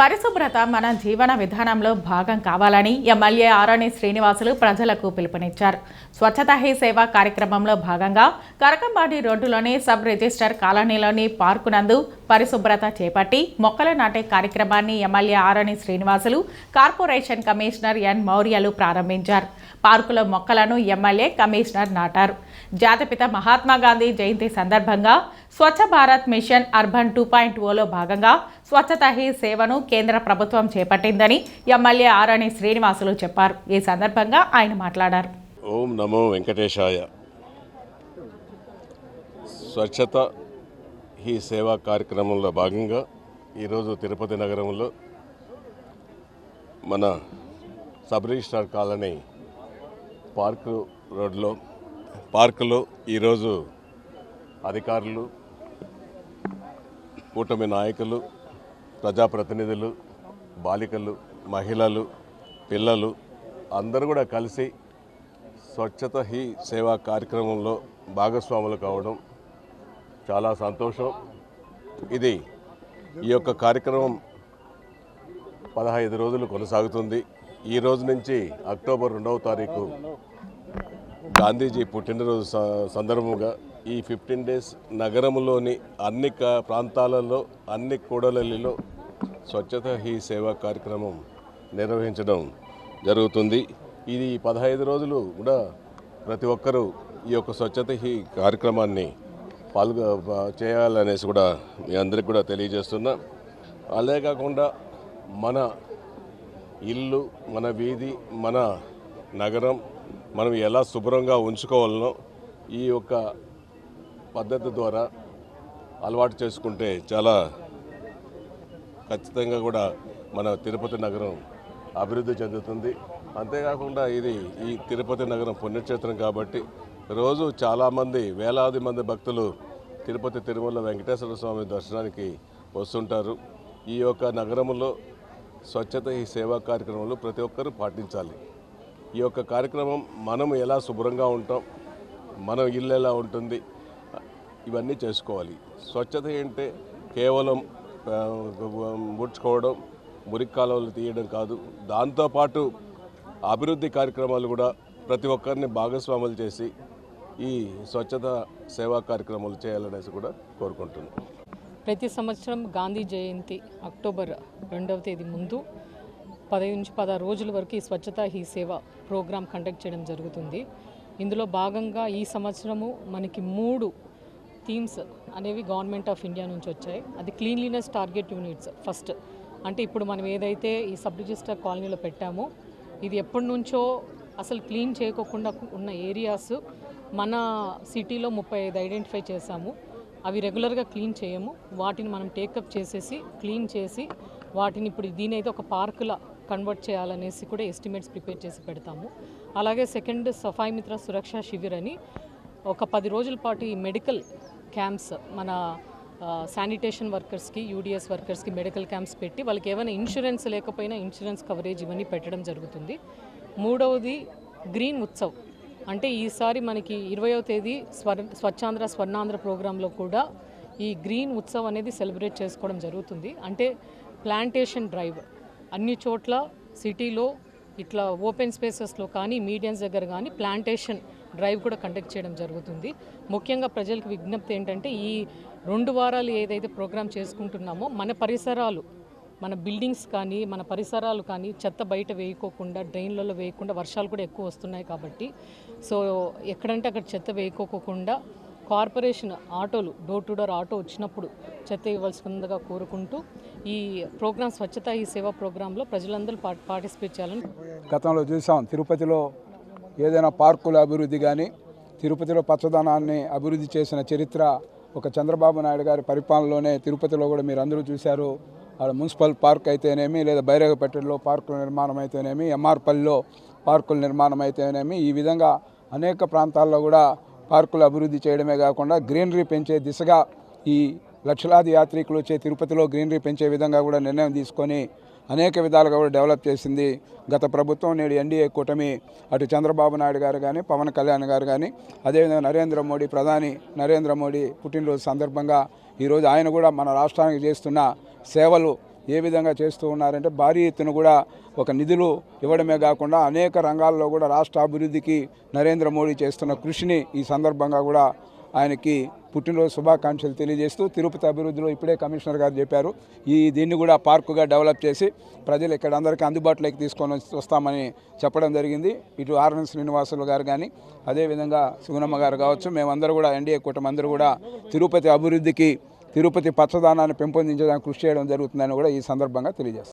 పరిశుభ్రత మన జీవన విధానంలో భాగం కావాలని ఎమ్మెల్యే ఆరణి శ్రీనివాసులు ప్రజలకు పిలుపునిచ్చారు. స్వచ్ఛత హీ సేవ కార్యక్రమంలో భాగంగా కరకంబాడి రోడ్డులోని సబ్ రిజిస్టర్ కాలనీలోని పార్కు నందు పరిశుభ్రత చేపట్టి మొక్కలు నాటే కార్యక్రమాన్ని MLA Arani Srinivasulu corporation commissioner N మౌర్యలు ప్రారంభించారు. పార్కులో మొక్కలను ఎమ్మెల్యే కమిషనర్ నాటారు. జాతిపిత మహాత్మా గాంధీ జయంతి సందర్భంగా Swachh Bharat mission urban two point Ola భాగంగా స్వచ్ఛత హీ సేవను కేంద్ర ప్రభుత్వం చేపట్టిందని ఎమ్మెల్యే ఆరణి శ్రీనివాసులు చెప్పారు. ఈ సందర్భంగా ఆయన మాట్లాడారు. ఓం నమో వెంకటేశాయ. స్వచ్ఛత హీ సేవా కార్యక్రమంలో భాగంగా ఈరోజు తిరుపతి నగరంలో మన సబ్ రిజిస్టార్ కాలనీ పార్కు రోడ్లో పార్కులో ఈరోజు అధికారులు కూటమి నాయకులు ప్రజాప్రతినిధులు బాలికలు మహిళలు పిల్లలు అందరూ కూడా కలిసి స్వచ్ఛత హీ సేవా కార్యక్రమంలో భాగస్వాములు కావడం చాలా సంతోషం. ఇది ఈ యొక్క కార్యక్రమం పదహైదు రోజులు కొనసాగుతుంది. ఈ రోజు నుంచి అక్టోబర్ రెండవ తారీఖు గాంధీజీ పుట్టినరోజు స- సందర్భంగా ఈ ఫిఫ్టీన్ డేస్ నగరంలోని అన్ని ప్రాంతాలలో అన్ని కూడలల్లిలో స్వచ్ఛత హీ సేవా కార్యక్రమం నిర్వహించడం జరుగుతుంది. ఇది పదహైదు రోజులు కూడా ప్రతి ఒక్కరూ ఈ యొక్క స్వచ్ఛత హీ కార్యక్రమాన్ని పాల్గొ చేయాలనేసి కూడా మీ అందరికి కూడా తెలియజేస్తున్నా. అదే కాకుండా మన ఇల్లు మన వీధి మన నగరం మనం ఎలా శుభ్రంగా ఉంచుకోవాలనో ఈ యొక్క పద్ధతి ద్వారా అలవాటు చేసుకుంటే చాలా ఖచ్చితంగా కూడా మన తిరుపతి నగరం అభివృద్ధి చెందుతుంది. అంతేకాకుండా ఇది ఈ తిరుపతి నగరం పుణ్యక్షేత్రం కాబట్టి రోజు చాలామంది వేలాది మంది భక్తులు తిరుపతి తిరుమల వెంకటేశ్వర స్వామి దర్శనానికి వస్తుంటారు. ఈ యొక్క నగరంలో స్వచ్ఛత ఈ సేవా కార్యక్రమంలో ప్రతి ఒక్కరూ పాటించాలి. ఈ యొక్క కార్యక్రమం మనం ఎలా శుభ్రంగా ఉంటాం మనం ఇల్లు ఎలా ఉంటుంది ఇవన్నీ చేసుకోవాలి. స్వచ్ఛత ఏంటంటే కేవలం ముడుచుకోవడం మురికి కాలువలు తీయడం కాదు. దాంతోపాటు అభివృద్ధి కార్యక్రమాలు కూడా ప్రతి ఒక్కరిని భాగస్వాములు చేసి ఈ స్వచ్ఛత సేవా కార్యక్రమాలు చేయాలనేసి కూడా కోరుకుంటున్నాను ప్రతి సంవత్సరం గాంధీ జయంతి అక్టోబర్ రెండవ తేదీ ముందు పదహైదు నుంచి పదహారు రోజుల వరకు ఈ స్వచ్ఛత హీ సేవ ప్రోగ్రాం కండక్ట్ చేయడం జరుగుతుంది. ఇందులో భాగంగా ఈ సంవత్సరము మనకి మూడు థీమ్స్ అనేవి గవర్నమెంట్ ఆఫ్ ఇండియా నుంచి వచ్చాయి. అది క్లీన్లీనెస్ టార్గెట్ యూనిట్స్ ఫస్ట్. అంటే ఇప్పుడు మనం ఏదైతే ఈ సబ్ రిజిస్టర్ కాలనీలో పెట్టామో ఇది ఎప్పటి నుంచో అసలు క్లీన్ చేయకోకుండా ఉన్న ఏరియాస్ మన సిటీలో ముప్పై ఐదు ఐడెంటిఫై చేశాము. అవి రెగ్యులర్గా క్లీన్ చేయము. వాటిని మనం టేకప్ చేసేసి క్లీన్ చేసి వాటిని ఇప్పుడు దీనైతే ఒక పార్కులా కన్వర్ట్ చేయాలనేసి కూడా ఎస్టిమేట్స్ ప్రిపేర్ చేసి పెడతాము. అలాగే సెకండ్ సఫాయి మిత్ర సురక్ష శిబిర్ అని ఒక పది రోజుల పాటు ఈ మెడికల్ క్యాంప్స్ మన శానిటేషన్ వర్కర్స్కి యూడిఎస్ వర్కర్స్కి మెడికల్ క్యాంప్స్ పెట్టి వాళ్ళకి ఏమైనా ఇన్సూరెన్స్ లేకపోయినా ఇన్సూరెన్స్ కవరేజ్ ఇవన్నీ పెట్టడం జరుగుతుంది. మూడవది గ్రీన్ ఉత్సవ్. అంటే ఈసారి మనకి ఇరవయో తేదీ స్వర్ స్వచ్ఛాంధ్ర స్వర్ణాంధ్ర ప్రోగ్రాంలో కూడా ఈ గ్రీన్ ఉత్సవ్ అనేది సెలబ్రేట్ చేసుకోవడం జరుగుతుంది. అంటే ప్లాంటేషన్ డ్రైవ్ అన్ని చోట్ల సిటీలో ఇట్లా ఓపెన్ స్పేసెస్లో కానీ మీడియన్స్ దగ్గర కానీ ప్లాంటేషన్ డ్రైవ్ కూడా కండక్ట్ చేయడం జరుగుతుంది. ముఖ్యంగా ప్రజలకు విజ్ఞప్తి ఏంటంటే ఈ రెండు వారాలు ఏదైతే ప్రోగ్రామ్ చేసుకుంటున్నామో మన పరిసరాలు మన బిల్డింగ్స్ కానీ మన పరిసరాలు కానీ చెత్త బయట వేయకోకుండా డ్రైన్లలో వేయకుండా వర్షాలు కూడా ఎక్కువ వస్తున్నాయి కాబట్టి సో ఎక్కడంటే అక్కడ చెత్త వేయకోకుండా కార్పొరేషన్ ఆటోలు డోర్ టు డోర్ ఆటో వచ్చినప్పుడు చెత్త ఇవ్వాల్సిందిగా కోరుకుంటూ ఈ ప్రోగ్రామ్ స్వచ్ఛత ఈ సేవా ప్రోగ్రాంలో ప్రజలందరూ పా పార్టిసిపేట్ చేయాలని గతంలో చూసాం తిరుపతిలో ఏదైనా పార్కుల అభివృద్ధి కానీ తిరుపతిలో పచ్చదనాన్ని అభివృద్ధి చేసిన చరిత్ర ఒక చంద్రబాబు నాయుడు గారి పరిపాలనలోనే తిరుపతిలో కూడా మీరు అందరూ చూశారు. ఆడ మున్సిపల్ పార్క్ అయితేనేమి లేదా బైరగపేటలో పార్కుల నిర్మాణం అయితేనేమి ఎంఆర్పల్లిలో పార్కుల నిర్మాణం అయితేనేమి ఈ విధంగా అనేక ప్రాంతాల్లో కూడా పార్కులు అభివృద్ధి చేయడమే కాకుండా గ్రీనరీ పెంచే దిశగా ఈ లక్షలాది యాత్రికులు వచ్చే తిరుపతిలో గ్రీనరీ పెంచే విధంగా కూడా నిర్ణయం తీసుకొని అనేక విధాలుగా కూడా డెవలప్ చేసింది. గత ప్రభుత్వం నేడు ఎన్డీఏ కూటమి అటు చంద్రబాబు నాయుడు గారు కానీ పవన్ కళ్యాణ్ గారు కానీ అదేవిధంగా నరేంద్ర మోడీ ప్రధాని నరేంద్ర మోడీ పుట్టినరోజు సందర్భంగా ఈరోజు ఆయన కూడా మన రాష్ట్రానికి చేస్తున్న సేవలు ఏ విధంగా చేస్తూ ఉన్నారంటే భారీ ఎత్తున కూడా ఒక నిధులు ఇవ్వడమే కాకుండా అనేక రంగాల్లో కూడా రాష్ట్ర అభివృద్ధికి నరేంద్ర మోడీ చేస్తున్న కృషిని ఈ సందర్భంగా కూడా ఆయనకి పుట్టినరోజు శుభాకాంక్షలు తెలియజేస్తూ తిరుపతి అభివృద్ధిలో ఇప్పుడే కమిషనర్ గారు చెప్పారు. ఈ దీన్ని కూడా పార్కుగా డెవలప్ చేసి ప్రజలు ఇక్కడ అందరికీ అందుబాటులోకి తీసుకొని వస్తామని చెప్పడం జరిగింది. ఇటు ఆర్ఎన్ శ్రీనివాసులు గారు కానీ అదేవిధంగా సుగుణమ్మ గారు కావచ్చు మేమందరూ కూడా ఎన్డీఏ కూటమి అందరూ కూడా తిరుపతి అభివృద్ధికి తిరుపతి పచ్చదానాన్ని పెంపొందించడానికి కృషి చేయడం జరుగుతుందని కూడా ఈ సందర్భంగా తెలియజేస్తాం